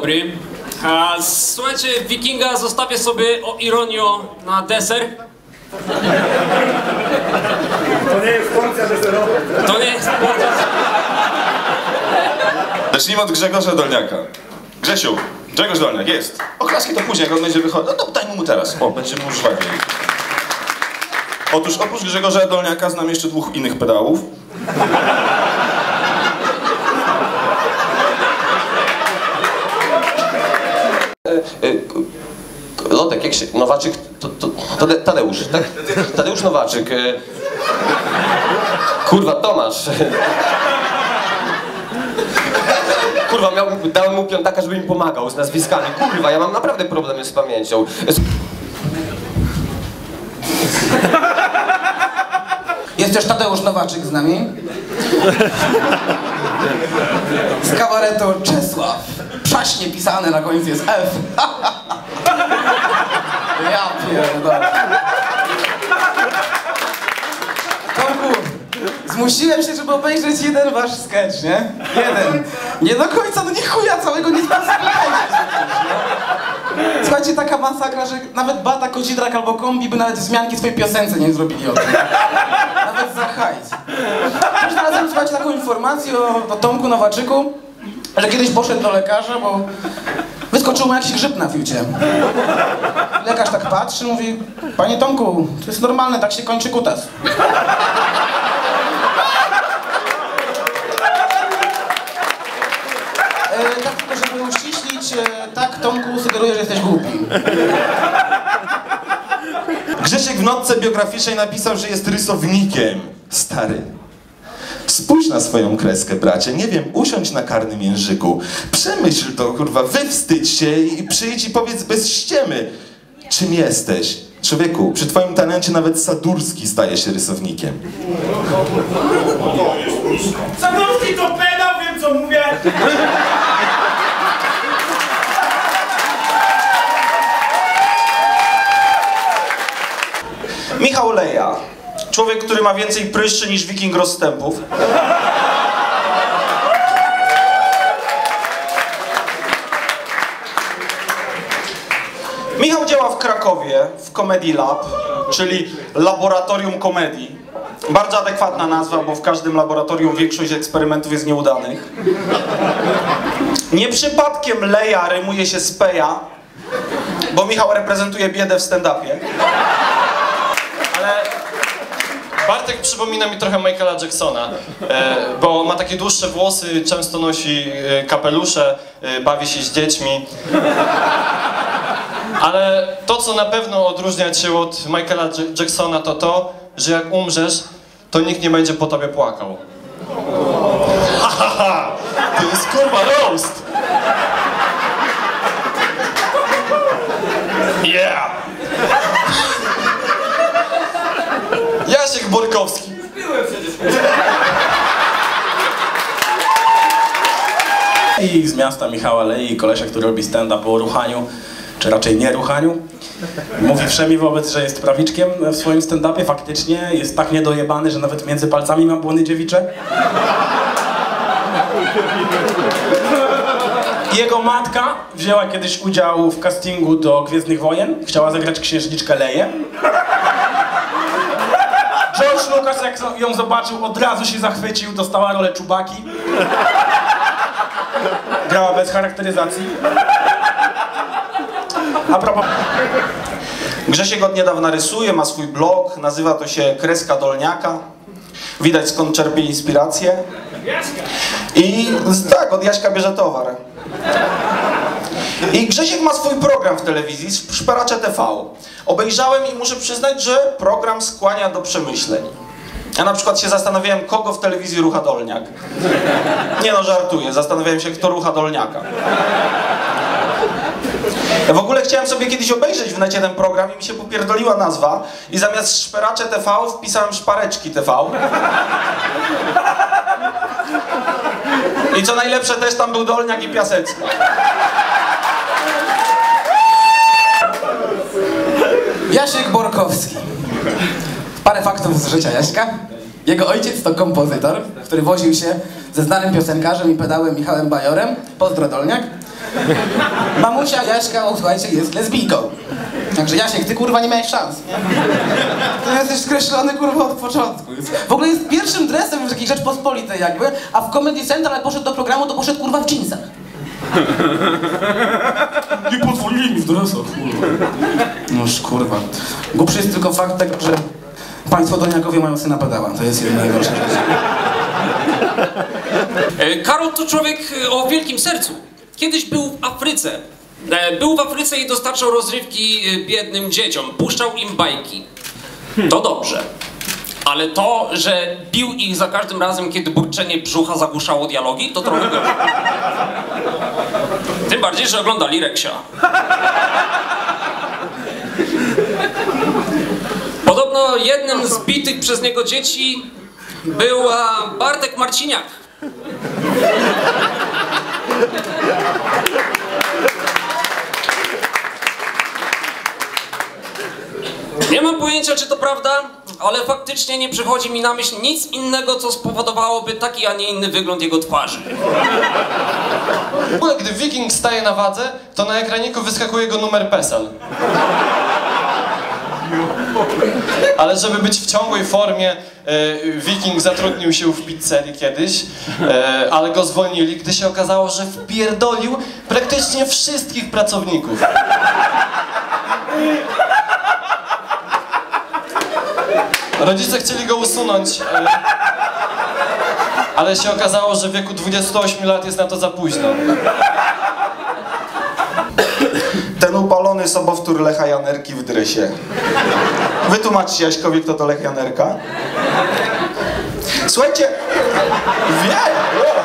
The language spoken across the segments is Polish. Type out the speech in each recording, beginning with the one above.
Dobry. A, słuchajcie, Wikinga zostawię sobie o ironio na deser. To nie jest porcja deserowa. To nie jest porcja. Zacznijmy od Grzegorza Dolniaka. Grzesiu, Grzegorz Dolniak, jest. Oklaski to później, jak on będzie wychodził. No to dajmy mu teraz. O, będzie mu żwawiej. Otóż oprócz Grzegorza Dolniaka znam jeszcze dwóch innych pedałów. Lodek, jak się... Nowaczyk, to, to, Tadeusz, tak? Tadeusz Nowaczyk. e. Kurwa, Tomasz. Kurwa, miał, dałem mu piątaka, żeby mi pomagał z nazwiskami. Kurwa, ja mam naprawdę problemy z pamięcią. Jest też Tadeusz Nowaczyk z nami. Z kabaretu Czesław. Przaśnie pisane na końcu jest F. Ja. Tomku, zmusiłem się, żeby obejrzeć jeden wasz sketch, nie? Jeden. Nie do końca, no nie chuja całego nie spasowaliście. Słuchajcie, taka masakra, że nawet Bata, Kozidrak albo Kombi by nawet wzmianki swojej piosence nie zrobili o tym. Nawet za hajs. Każdym razem słuchajcie taką informację o, o Tomku Nowaczyku, że kiedyś poszedł do lekarza, bo wyskoczył mu jakiś grzyb na fiucie. Lekarz tak patrzy, mówi, panie Tomku, to jest normalne, tak się kończy kutas. E, tak tylko, żeby uściślić, e, tak Tomku sugeruje, że jesteś głupi. Grzesiek w notce biograficznej napisał, że jest rysownikiem. Stary. Spójrz na swoją kreskę, bracie. Nie wiem, usiądź na karnym języku. Przemyśl to, kurwa, wywstydź się i przyjdź i powiedz bez ściemy. Czym jesteś? Człowieku, przy twoim talencie nawet Sadurski staje się rysownikiem. Sadowski to pedał, wiem co mówię. Michał Leja. Człowiek, który ma więcej pryszczy niż wiking rozstępów. Michał działa w Krakowie w Comedy Lab, czyli Laboratorium Komedii. Bardzo adekwatna nazwa, bo w każdym laboratorium większość eksperymentów jest nieudanych. Nie przypadkiem Leja rymuje się z Peja, bo Michał reprezentuje biedę w stand-upie. Bartek przypomina mi trochę Michaela Jacksona, e, bo ma takie dłuższe włosy, często nosi e, kapelusze, e, bawi się z dziećmi. Ale to, co na pewno odróżnia cię od Michaela Jacksona, to to, że jak umrzesz, to nikt nie będzie po tobie płakał. Ha, ha, ha. To jest kurwa roast! Yeah! Jasiek Borkowski. I z miasta Michała Lei, kolesia, który robi stand-up o ruchaniu, czy raczej nie ruchaniu. Mówi wszemi wobec, że jest prawiczkiem w swoim stand-upie. Faktycznie jest tak niedojebany, że nawet między palcami ma błony dziewicze. Jego matka wzięła kiedyś udział w castingu do Gwiezdnych Wojen. Chciała zagrać księżniczkę Leję. George Lucas, jak ją zobaczył, od razu się zachwycił, dostała rolę Czubaki. Grała bez charakteryzacji. A propos... Grzesiek od niedawna rysuje, ma swój blog, nazywa to się Kreska Dolniaka. Widać skąd czerpie inspirację. I tak, od Jaśka bierze towar. I Grzesiek ma swój program w telewizji, Szperacze TV. Obejrzałem i muszę przyznać, że program skłania do przemyśleń. Ja na przykład się zastanawiałem, kogo w telewizji rucha Dolniak. Nie no, żartuję, zastanawiałem się, kto rucha Dolniaka. Ja w ogóle chciałem sobie kiedyś obejrzeć w necie ten program i mi się popierdoliła nazwa i zamiast Szperacze TV wpisałem Szpareczki TV. I co najlepsze też tam był Dolniak i Piasecka. Jasiek Borkowski. Parę faktów z życia Jaśka. Jego ojciec to kompozytor, który woził się ze znanym piosenkarzem i pedałem Michałem Bajorem. Pozdro Dolniak. Mamusia Jaśka, o, słuchajcie, jest lesbijką. Także Jasiek, ty kurwa nie miałeś szans? Ty jesteś skreślony kurwa od początku. W ogóle jest pierwszym dresem w takiej Rzeczpospolitej jakby, a w Comedy Central jak poszedł do programu, to poszedł kurwa w jeansach. Nie pozwolili mi w dresach, kurwa. Noż kurwa. Głupszy jest tylko fakt tego, że państwo Doniakowie mają syna pedała. To jest jedna najgorsza rzecz. E, Karol to człowiek e, o wielkim sercu. Kiedyś był w Afryce. E, Był w Afryce i dostarczał rozrywki biednym dzieciom. Puszczał im bajki. To dobrze. Ale to, że bił ich za każdym razem, kiedy burczenie brzucha zagłuszało dialogi, to trochę gorzej. Tym bardziej, że oglądali Reksia. Podobno jednym z bitych przez niego dzieci był Bartek Marciniak. Nie mam pojęcia, czy to prawda, ale faktycznie nie przychodzi mi na myśl nic innego, co spowodowałoby taki, a nie inny wygląd jego twarzy. W gdy wiking staje na wadze, to na ekraniku wyskakuje jego numer PESEL. Ale żeby być w ciągłej formie, e, wiking zatrudnił się w pizzerii kiedyś, e, ale go zwolnili, gdy się okazało, że wpierdolił praktycznie wszystkich pracowników. Rodzice chcieli go usunąć, e, ale się okazało, że w wieku 28 lat jest na to za późno. Upalony sobowtór Lecha Janerki w dresie. Wytłumaczcie Jaśkowi, kto to Lech Janerka. Słuchajcie, wie! o.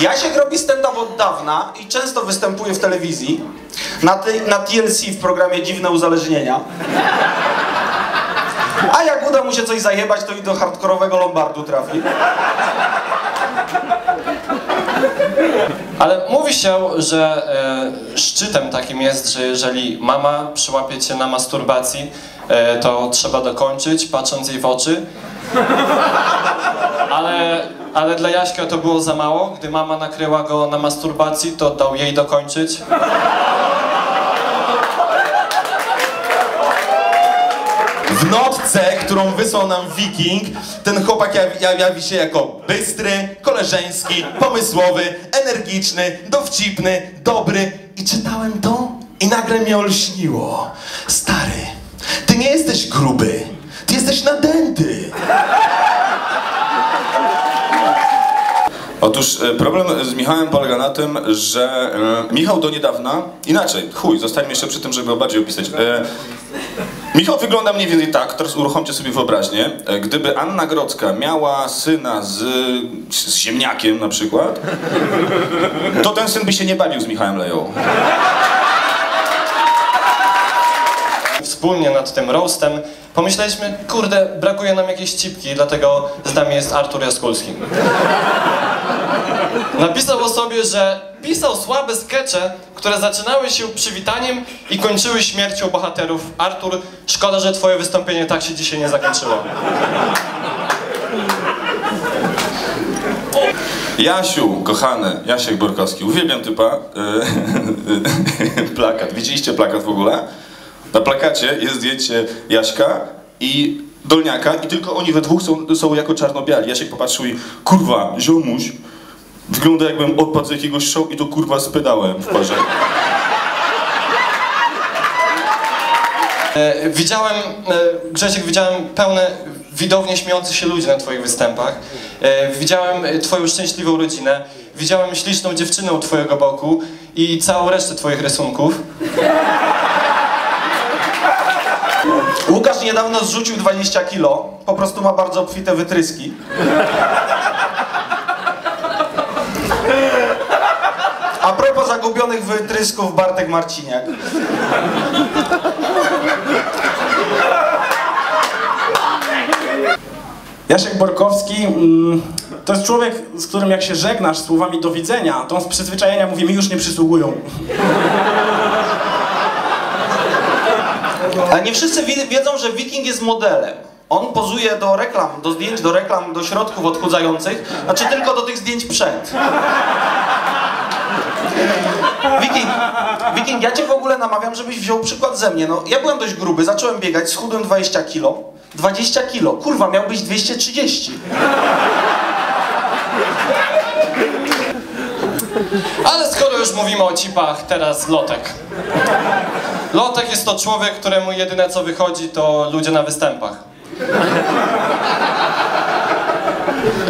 Jasiek robi stand-up od dawna i często występuje w telewizji. Na, na TLC w programie Dziwne Uzależnienia. A jak uda mu się coś zajebać, to i do hardkorowego Lombardu trafi. Ale mówi się, że e, szczytem takim jest, że jeżeli mama przyłapie cię na masturbacji, e, to trzeba dokończyć, patrząc jej w oczy. Ale, ale dla Jaśka to było za mało. Gdy mama nakryła go na masturbacji, to dał jej dokończyć. W notce, którą wysłał nam Wiking, ten chłopak jawi, się jako bystry, koleżeński, pomysłowy, energiczny, dowcipny, dobry. I czytałem to i nagle mnie olśniło. Stary, ty nie jesteś gruby, ty jesteś nadęty. Otóż e, problem z Michałem polega na tym, że e, Michał do niedawna, inaczej, chuj, zostańmy jeszcze przy tym, żeby bardziej opisać. Michał wygląda mniej więcej tak, teraz uruchomcie sobie wyobraźnię. E, Gdyby Anna Grodzka miała syna z, z ziemniakiem na przykład, to ten syn by się nie bawił z Michałem Leją. Wspólnie nad tym roastem pomyśleliśmy, kurde, brakuje nam jakiejś cipki, dlatego z nami jest Artur Jaskulski. Napisał o sobie, że pisał słabe skecze, które zaczynały się przywitaniem i kończyły śmiercią bohaterów. Artur, szkoda, że twoje wystąpienie tak się dzisiaj nie zakończyło. Jasiu, kochany, Jasiek Borkowski, uwielbiam typa. Plakat, widzieliście plakat w ogóle? Na plakacie jest zdjęcie Jaśka i Dolniaka i tylko oni we dwóch są, są jako czarno-biali. Jasiek popatrzył i kurwa, ziomuś, wygląda jakbym odpadł z jakiegoś show i to kurwa z pedałem w parze. E, Widziałem, e, Grzesiek, widziałem pełne widownie śmiejących się ludzi na twoich występach. E, Widziałem e, twoją szczęśliwą rodzinę. Widziałem śliczną dziewczynę u twojego boku i całą resztę twoich rysunków. Łukasz niedawno zrzucił 20 kilo. Po prostu ma bardzo obfite wytryski. A zagubionych wytrysków, Bartek Marciniak. Jasiek Borkowski mm, to jest człowiek, z którym jak się żegnasz słowami do widzenia, to on z przyzwyczajenia mówi, mi już nie przysługują. Ale nie wszyscy wi- wiedzą, że Wiking jest modelem. On pozuje do reklam, do zdjęć, do reklam, do środków odchudzających, znaczy tylko do tych zdjęć przed. Wiking, Wiking, ja cię w ogóle namawiam, żebyś wziął przykład ze mnie. No, ja byłem dość gruby, zacząłem biegać, schudłem 20 kilo. 20 kilo, kurwa, miał być 230. Ale skoro już mówimy o cipach, teraz Lotek. Lotek jest to człowiek, któremu jedyne co wychodzi to ludzie na występach.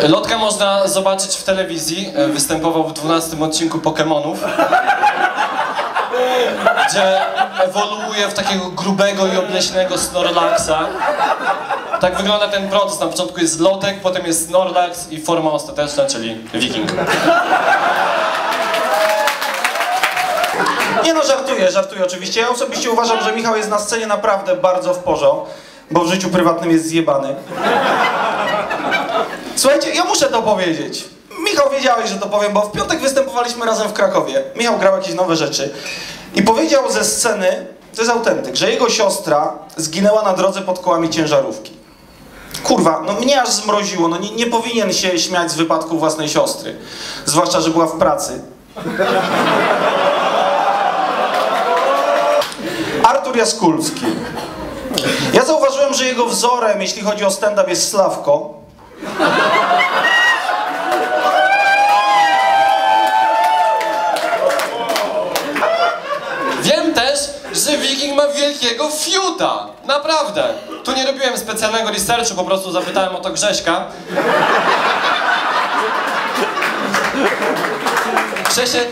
Lotkę można zobaczyć w telewizji. E, Występował w 12 odcinku Pokémonów. Gdzie ewoluuje w takiego grubego i obleśnego Snorlaxa. Tak wygląda ten proces. Na początku jest Lotek, potem jest Snorlax i forma ostateczna, czyli Wiking. Nie no, żartuję, żartuję oczywiście. Ja osobiście uważam, że Michał jest na scenie naprawdę bardzo w porządku, bo w życiu prywatnym jest zjebany. Słuchajcie, ja muszę to powiedzieć. Michał, wiedziałeś, że to powiem, bo w piątek występowaliśmy razem w Krakowie. Michał grał jakieś nowe rzeczy i powiedział ze sceny, to jest autentyk, że jego siostra zginęła na drodze pod kołami ciężarówki. Kurwa, no mnie aż zmroziło, no nie, nie powinien się śmiać z wypadku własnej siostry. Zwłaszcza, że była w pracy. Artur Jaskulski. Ja zauważyłem, że jego wzorem, jeśli chodzi o stand-up, jest Slawko. Wiem też, że Wiking ma wielkiego fiuta. Naprawdę. Tu nie robiłem specjalnego researchu, po prostu zapytałem o to Grześka. Grzesiek,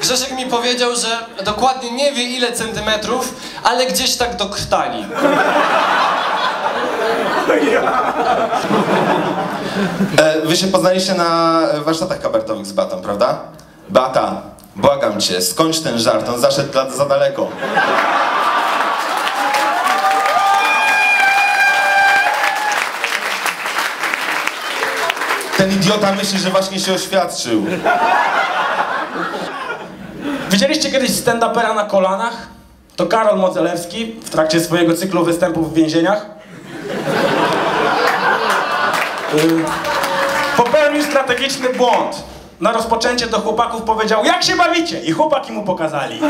Grzesiek mi powiedział, że dokładnie nie wie ile centymetrów, ale gdzieś tak do krtani. E, wy się poznaliście na warsztatach kabaretowych z Batą, prawda? Bata, błagam cię, skończ ten żart, on zaszedł dla- za daleko. Ten idiota myśli, że właśnie się oświadczył. Widzieliście kiedyś stand-upera na kolanach? To Karol Modzelewski w trakcie swojego cyklu występów w więzieniach. Y, Popełnił strategiczny błąd. Na rozpoczęcie do chłopaków powiedział, jak się bawicie? I chłopaki mu pokazali.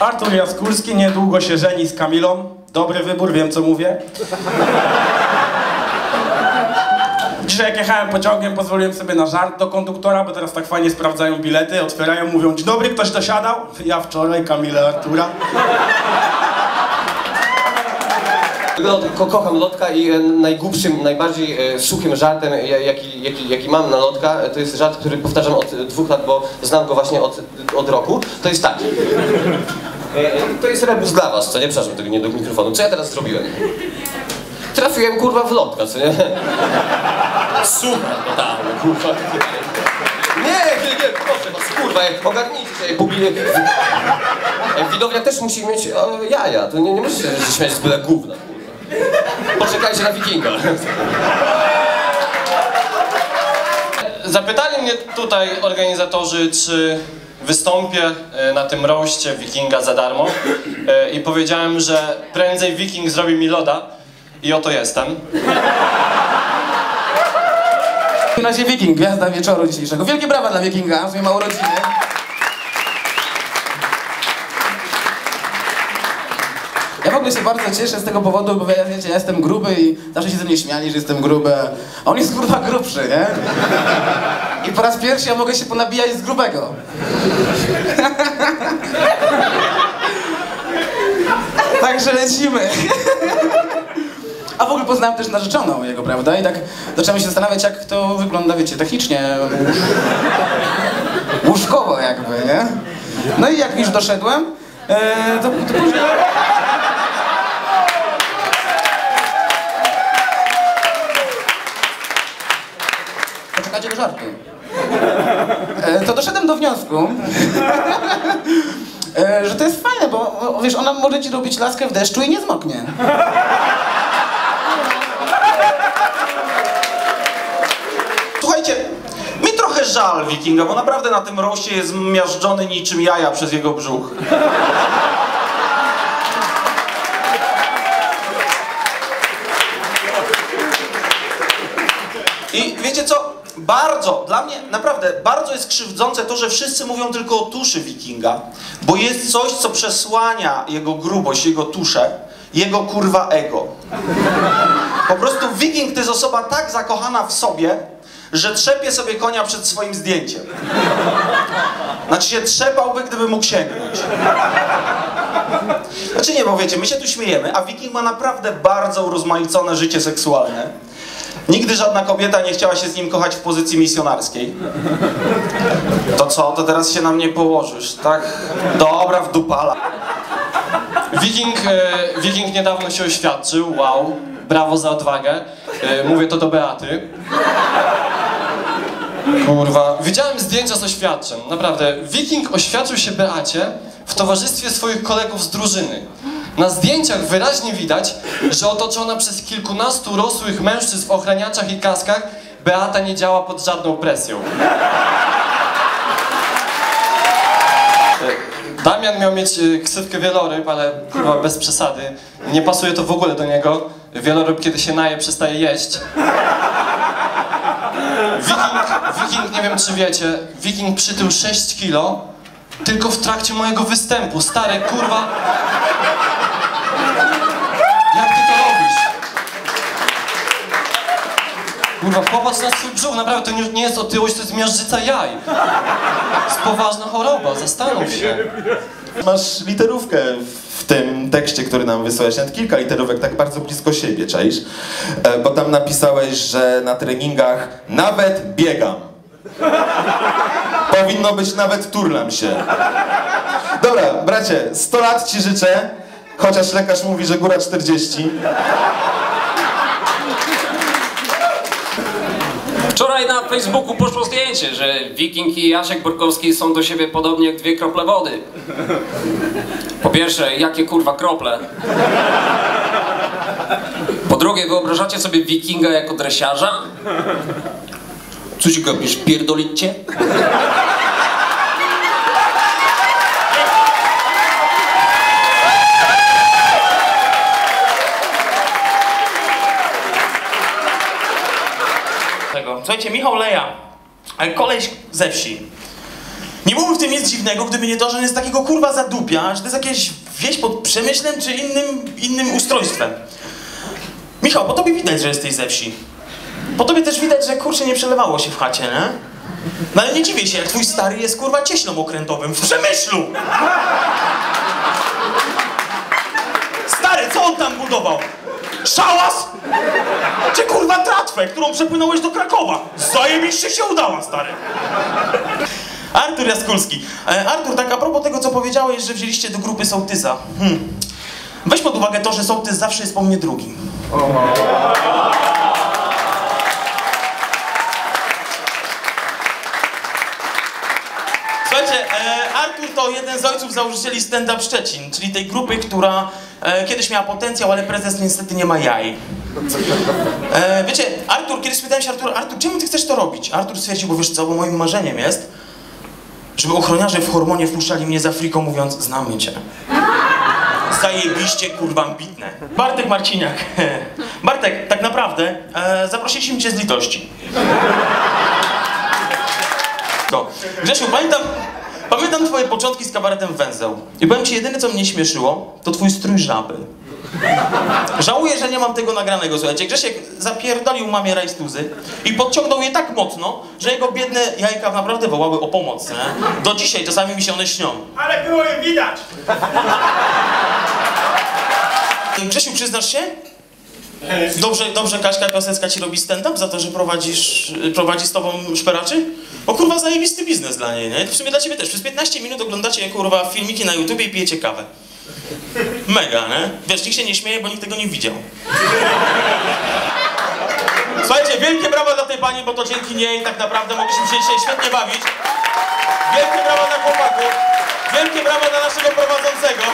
Artur Jaskulski niedługo się żeni z Kamilą. Dobry wybór, wiem co mówię. Dzisiaj jak jechałem pociągiem, pozwoliłem sobie na żart do konduktora, bo teraz tak fajnie sprawdzają bilety, otwierają, mówią, dzień dobry, ktoś dosiadał? Ja wczoraj, Kamila Artura. Lot, ko kocham Lotka i e, najgłupszym, najbardziej e, suchym żartem, ja- jaki, jaki, jaki mam na Lotka, e, to jest żart, który powtarzam od dwóch lat, bo znam go właśnie od, od roku. To jest taki. E, to jest rebus dla was, co nie? Przepraszam, tego nie do mikrofonu. Co ja teraz zrobiłem? Trafiłem kurwa w Lotka, co nie? Super, totalnie, kurwa. Nie, nie, nie, proszę was, kurwa, jak ogarnijcie publicznie. Widownia też musi mieć e, jaja, to nie, nie musicie się śmiać z byle gówna. Poczekajcie na wikinga. Zapytali mnie tutaj organizatorzy, czy wystąpię e, na tym roście Wikinga za darmo E, i powiedziałem, że prędzej Wiking zrobi mi loda i oto jestem. W takim razie Wiking, gwiazda wieczoru dzisiejszego. Wielkie brawa dla Wikinga, że ma urodziny. Ja w ogóle się bardzo cieszę z tego powodu, bo ja, wiecie, ja jestem gruby i zawsze się ze mnie śmiali, że jestem gruby. A on jest kurwa grubszy, nie? I po raz pierwszy ja mogę się ponabijać z grubego. Także lecimy. A w ogóle poznałem też narzeczoną jego, prawda? I tak zacząłem się zastanawiać, jak to wygląda, wiecie, technicznie. Łóżkowo jakby, nie? No i jak już doszedłem, e, to, to później... Poczekajcie do żartu. E, to doszedłem do wniosku, e, że to jest fajne, bo wiesz, ona może ci robić laskę w deszczu i nie zmoknie. Słuchajcie, mi trochę żal Wikinga, bo naprawdę na tym roście jest miażdżony niczym jaja przez jego brzuch. I wiecie co? Bardzo, dla mnie naprawdę bardzo jest krzywdzące to, że wszyscy mówią tylko o tuszy wikinga, bo jest coś, co przesłania jego grubość, jego tuszę, jego kurwa ego. Po prostu wiking to jest osoba tak zakochana w sobie, że trzepie sobie konia przed swoim zdjęciem. Znaczy się trzepałby, gdyby mógł sięgnąć. Znaczy nie, bo wiecie, my się tu śmiejemy, a wiking ma naprawdę bardzo urozmaicone życie seksualne. Nigdy żadna kobieta nie chciała się z nim kochać w pozycji misjonarskiej. To co, to teraz się na mnie położysz, tak? Dobra, w dupala. Wiking, e, Wiking niedawno się oświadczył, wow, brawo za odwagę. E, mówię to do Beaty. Kurwa, widziałem zdjęcia z oświadczeń, naprawdę. Wiking oświadczył się Beacie w towarzystwie swoich kolegów z drużyny. Na zdjęciach wyraźnie widać, że otoczona przez kilkunastu rosłych mężczyzn w ochraniaczach i kaskach, Beata nie działa pod żadną presją. Damian miał mieć y, ksywkę wieloryb, ale chyba bez przesady. Nie pasuje to w ogóle do niego. Wieloryb, kiedy się naje, przestaje jeść. Wiking, Wiking, nie wiem czy wiecie, Wiking przytył 6 kilo tylko w trakcie mojego występu. Stary, kurwa. Kurwa, popatrz na swój brzuch, naprawdę to nie, nie jest otyłość, to jest miażdżyca jaj. To jest poważna choroba, zastanów się. Masz literówkę w tym tekście, który nam wysłałeś, nawet kilka literówek tak bardzo blisko siebie, czaisz? E, Bo tam napisałeś, że na treningach nawet biegam. Powinno być nawet turlam się. Dobra, bracie, 100 lat ci życzę, chociaż lekarz mówi, że góra 40. Wczoraj na Facebooku poszło zdjęcie, że Wiking i Jasiek Borkowski są do siebie podobni jak dwie krople wody. Po pierwsze, jakie kurwa krople? Po drugie, wyobrażacie sobie Wikinga jako dresiarza? Co ci gapisz, pierdolić Słuchajcie, Michał Leja, ale koleś ze wsi. Nie byłoby w tym nic dziwnego, gdyby nie to, że on jest takiego kurwa zadupia, że to jest jakieś wieś pod Przemyślem czy innym, innym ustrojstwem. Michał, po tobie widać, że jesteś ze wsi. Po tobie też widać, że kurczę nie przelewało się w chacie, nie? No ale nie dziwię się, jak twój stary jest kurwa cieślą okrętowym w Przemyślu! Stary, co on tam budował? Szałas? Czy kurwa tratwę, którą przepłynąłeś do Krakowa? Zajebiście się udała, stary. Artur Jaskulski. E, Artur, tak a propos tego, co powiedziałeś, że wzięliście do grupy sołtysa. Hmm. Weź pod uwagę to, że sołtys zawsze jest po mnie drugi. Słuchajcie, e, Artur to jeden z ojców założycieli Stand Up Szczecin, czyli tej grupy, która kiedyś miała potencjał, ale prezes niestety nie ma jaj. E, wiecie, Artur, kiedyś spytałem się Artur, Artur, czemu ty chcesz to robić? Artur stwierdził, bo wiesz co, bo moim marzeniem jest, żeby ochroniarze w hormonie wpuszczali mnie za friką mówiąc, znamy cię. Zajebiście, kurwa, ambitne. Bartek Marciniak. Bartek, tak naprawdę e, zaprosiliśmy cię z litości. No. Grzesiu, pamiętam, pamiętam twoje początki z kabaretem Węzeł. I powiem ci, jedyne co mnie śmieszyło, to twój strój żaby. Żałuję, że nie mam tego nagranego, słuchajcie. Grzesiek zapierdolił mamie rajstuzy i podciągnął je tak mocno, że jego biedne jajka naprawdę wołały o pomoc, nie? Do dzisiaj czasami mi się one śnią. Ale było je widać! Grzesiu, przyznasz się? Dobrze, dobrze Kaśka Piasecka ci robi stand-up za to, że prowadzisz, prowadzi z tobą szperaczy? O kurwa, zajebisty biznes dla niej, nie? W sumie dla ciebie też. Przez 15 minut oglądacie kurwa filmiki na YouTubie i pijecie kawę. Mega, nie? Wiesz, nikt się nie śmieje, bo nikt tego nie widział. Słuchajcie, wielkie brawa dla tej pani, bo to dzięki niej tak naprawdę mogliśmy się dzisiaj świetnie bawić. Wielkie brawa dla chłopaków. Wielkie brawa dla naszego prowadzącego.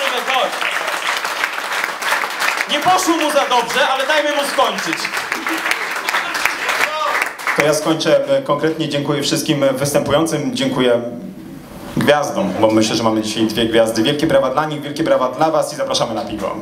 Nubek, chodź. Nie poszło mu za dobrze, ale dajmy mu skończyć. To ja skończę. E, Konkretnie dziękuję wszystkim występującym. Dziękuję gwiazdom, bo myślę, że mamy dzisiaj dwie gwiazdy. Wielkie brawa dla nich, wielkie brawa dla was i zapraszamy na piwo.